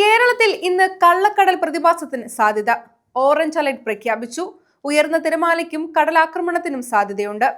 കേരളത്തിൽ ഇന്ന് കള്ളക്കടൽ പ്രതിഭാസത്തിന് സാധ്യത. ഓറഞ്ച് അലർട്ട് പ്രഖ്യാപിച്ചു. ഉയർന്ന തിരമാലയ്ക്കും കടലാക്രമണത്തിനും സാധ്യതയുണ്ട്.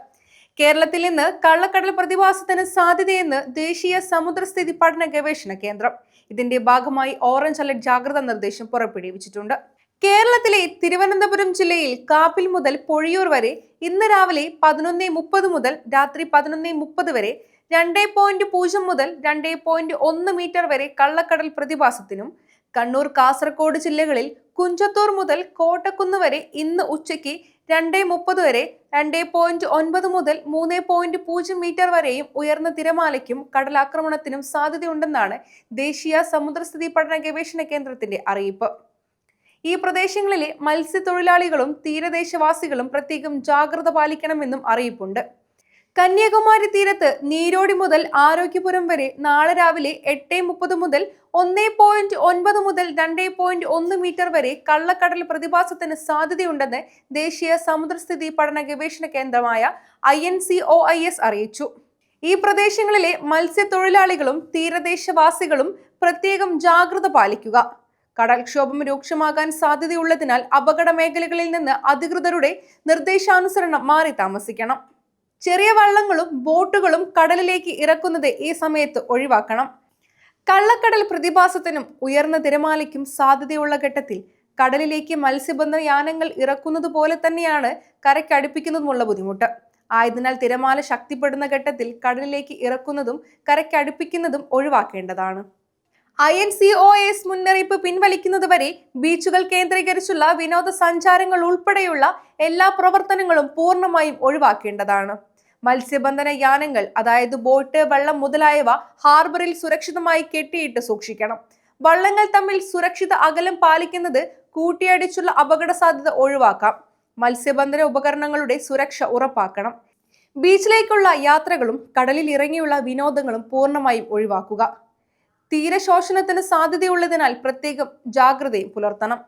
കേരളത്തിൽ ഇന്ന് കള്ളക്കടൽ പ്രതിഭാസത്തിന് സാധ്യതയെന്ന് ദേശീയ സമുദ്രസ്ഥിതി പഠന ഗവേഷണ കേന്ദ്രം. ഇതിന്റെ ഭാഗമായി ഓറഞ്ച് അലർട്ട് ജാഗ്രതാ നിർദ്ദേശം പുറപ്പെടുവിച്ചിട്ടുണ്ട്. കേരളത്തിലെ തിരുവനന്തപുരം ജില്ലയിൽ കാപ്പിൽ മുതൽ പൊഴിയൂർ വരെ ഇന്ന് രാവിലെ പതിനൊന്ന് മുപ്പത് മുതൽ രാത്രി പതിനൊന്ന് മുപ്പത് വരെ രണ്ട് പോയിന്റ് പൂജ്യം മുതൽ രണ്ട് പോയിന്റ് ഒന്ന് മീറ്റർ വരെ കള്ളക്കടൽ പ്രതിഭാസത്തിനും കണ്ണൂർ കാസർഗോഡ് ജില്ലകളിൽ കുഞ്ചത്തൂർ മുതൽ കോട്ടക്കുന്ന് വരെ ഇന്ന് ഉച്ചയ്ക്ക് രണ്ട് മുപ്പത് വരെ രണ്ട് പോയിന്റ് ഒൻപത് മുതൽ മൂന്ന് പോയിന്റ് പൂജ്യം മീറ്റർ വരെയും ഉയർന്ന തിരമാലയ്ക്കും കടലാക്രമണത്തിനും സാധ്യതയുണ്ടെന്നാണ് ദേശീയ സമുദ്രസ്ഥിതി പഠന ഗവേഷണ കേന്ദ്രത്തിന്റെ അറിയിപ്പ്. ഈ പ്രദേശങ്ങളിലെ മത്സ്യത്തൊഴിലാളികളും തീരദേശവാസികളും പ്രത്യേകം ജാഗ്രത പാലിക്കണമെന്നും അറിയിപ്പുണ്ട്. കന്യാകുമാരി തീരത്ത് നീരോടി മുതൽ ആരോഗ്യപുരം വരെ നാളെ രാവിലെ എട്ട് മുപ്പത് മുതൽ ഒന്ന് പോയിന്റ് ഒൻപത് മുതൽ രണ്ട് പോയിന്റ് ഒന്ന് മീറ്റർ വരെ കള്ളക്കടൽ പ്രതിഭാസത്തിന് സാധ്യതയുണ്ടെന്ന് ദേശീയ സമുദ്രസ്ഥിതി പഠന ഗവേഷണ കേന്ദ്രമായ I N C O I S അറിയിച്ചു. ഈ പ്രദേശങ്ങളിലെ മത്സ്യത്തൊഴിലാളികളും തീരദേശവാസികളും പ്രത്യേകം ജാഗ്രത പാലിക്കുക. കടൽക്ഷോഭം രൂക്ഷമാകാൻ സാധ്യതയുള്ളതിനാൽ അപകട മേഖലകളിൽ നിന്ന് അധികൃതരുടെ നിർദ്ദേശാനുസരണം മാറി താമസിക്കണം. ചെറിയ വള്ളങ്ങളും ബോട്ടുകളും കടലിലേക്ക് ഇറക്കുന്നത് ഈ സമയത്ത് ഒഴിവാക്കണം. കള്ളക്കടൽ പ്രതിഭാസത്തിനും ഉയർന്ന തിരമാലയ്ക്കും സാധ്യതയുള്ള ഘട്ടത്തിൽ കടലിലേക്ക് മത്സ്യബന്ധന യാനങ്ങൾ ഇറക്കുന്നത് പോലെ തന്നെയാണ് കരയ്ക്കടുപ്പിക്കുന്നതുമുള്ള ബുദ്ധിമുട്ട്. ആയതിനാൽ തിരമാല ശക്തിപ്പെടുന്ന ഘട്ടത്തിൽ കടലിലേക്ക് ഇറക്കുന്നതും കരയ്ക്കടുപ്പിക്കുന്നതും ഒഴിവാക്കേണ്ടതാണ്. I N C O S മുന്നറിയിപ്പ് പിൻവലിക്കുന്നതുവരെ ബീച്ചുകൾ കേന്ദ്രീകരിച്ചുള്ള വിനോദസഞ്ചാരങ്ങൾ ഉൾപ്പെടെയുള്ള എല്ലാ പ്രവർത്തനങ്ങളും പൂർണമായും ഒഴിവാക്കേണ്ടതാണ്. മത്സ്യബന്ധന യാനങ്ങൾ അതായത് ബോട്ട് വള്ളം മുതലായവ ഹാർബറിൽ സുരക്ഷിതമായി കെട്ടിയിട്ട് സൂക്ഷിക്കണം. വള്ളങ്ങൾ തമ്മിൽ സുരക്ഷിത അകലം പാലിക്കുന്നത് കൂട്ടിയടിച്ചുള്ള അപകട സാധ്യത ഒഴിവാക്കാം. മത്സ്യബന്ധന ഉപകരണങ്ങളുടെ സുരക്ഷ ഉറപ്പാക്കണം. ബീച്ചിലേക്കുള്ള യാത്രകളും കടലിൽ ഇറങ്ങിയുള്ള വിനോദങ്ങളും പൂർണമായും ഒഴിവാക്കുക. തീരശോഷണത്തിന് സാധ്യതയുള്ളതിനാൽ പ്രത്യേകം ജാഗ്രതയും പുലർത്തണം.